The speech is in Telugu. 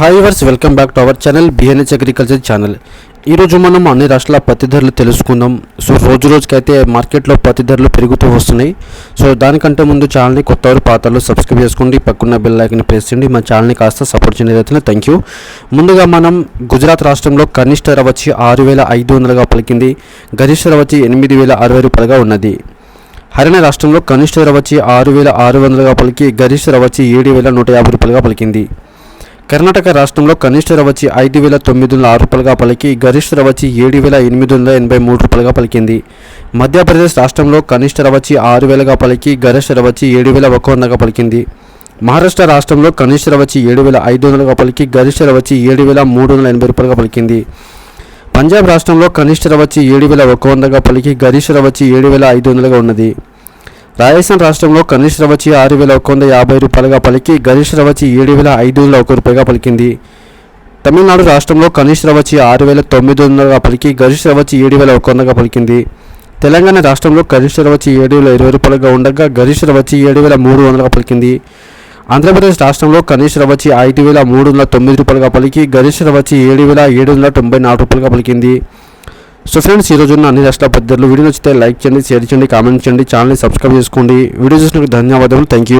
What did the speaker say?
Hi verse welcome back to our channel BNH agriculture channel ఈరోజు మనం అన్ని రాష్ట్రాల పత్తి ధరలు తెలుసుకుందాం. సో రోజు రోజుకైతే మార్కెట్లో పత్తి ధరలు పెరుగుతూ వస్తున్నాయి. సో దానికంటే ముందు ఛానల్ని కొత్త వారు పాత్రలో సబ్స్క్రైబ్ చేసుకోండి. పక్కన బెల్ లైక్ని ప్రెస్ చేయండి. మా ఛానల్ని కాస్త సపోర్ట్ చేయలేదు థ్యాంక్ యూ ముందుగా మనం గుజరాత్ రాష్ట్రంలో కనిష్ట ధర వచ్చి ఆరు వేల ఐదు వందలుగా పలికింది. గరిష్ట ధర వచ్చి ఎనిమిది వేల అరవై రూపాయలుగా ఉన్నది. హర్యానా రాష్ట్రంలో కనిష్ట ధర వచ్చి ఆరు వేల ఆరు వందలుగా పలికి గరిష్ట ధర వచ్చి ఏడు వేల నూట యాభై రూపాయలుగా పలికింది. కర్ణాటక రాష్ట్రంలో కనిష్ట రవచి ఐదు వేల తొమ్మిది వందల ఆరు రూపాయలుగా పలికి గరిష్ట రవచి ఏడు వేల ఎనిమిది వందల ఎనభై మూడు రూపాయలుగా పలికింది. మధ్యప్రదేశ్ రాష్ట్రంలో కనిష్ట రవచి ఆరు వేలగా పలికి గరిష్ట రవచి ఏడు వేల ఒక వందగా పలికింది. మహారాష్ట్ర రాష్ట్రంలో కనిష్ట రవచి ఏడు వేల ఐదు వందలుగా పలికి గరిష్ట రవచి ఏడు వేల మూడు వందల ఎనభై రూపాయలుగా పలికింది. పంజాబ్ రాష్ట్రంలో కనిష్ట రవచి ఏడు వేల ఒక వందగా పలికి గరిష్ట రవచి ఏడు వేల ఐదు వందలుగా ఉన్నది. రాజస్థాన్ రాష్ట్రంలో కనిష్ట ధర వచ్చి ఆరు వేల ఒక వంద యాభై రూపాయలుగా పలికి గరిష్ట ధర వచ్చి ఏడు వేల ఐదు వందల ఒక రూపాయగా పలికింది. తమిళనాడు రాష్ట్రంలో కనిష్ట ధర వచ్చి ఆరు వేల తొమ్మిది వందలుగా పలికి గరిష్ట ధర వచ్చి ఏడు వేల ఒక వందగా పలికింది. తెలంగాణ రాష్ట్రంలో కనిష్ట ధర వచ్చి ఏడు వేల ఇరవై రూపాయలుగా ఉండగా గరిష్ట ధర వచ్చి ఏడు వేల మూడు వందలుగా పలికింది. ఆంధ్రప్రదేశ్ రాష్ట్రంలో కనిష్ట ధర వచ్చి ఐదు వేల మూడు వందల తొమ్మిది రూపాయలుగా పలికి గరిష్ట రవచి వచ్చి ఏడు వేల ఏడు వందల తొంభై నాలుగు రూపాయలుగా పలికింది. సో ఫ్రెండ్స్ ఈ ఉన్న అన్ని రాష్ట్ర పద్ధతులు వీడియో నచ్చితే లైక్ చేయండి షేర్ చేయండి కామెంట్ చేయండి ఛానల్ని సబ్స్క్రైబ్ చేసుకోండి. వీడియో చూసినందుకు ధన్యవాదాలు థ్యాంక్ యూ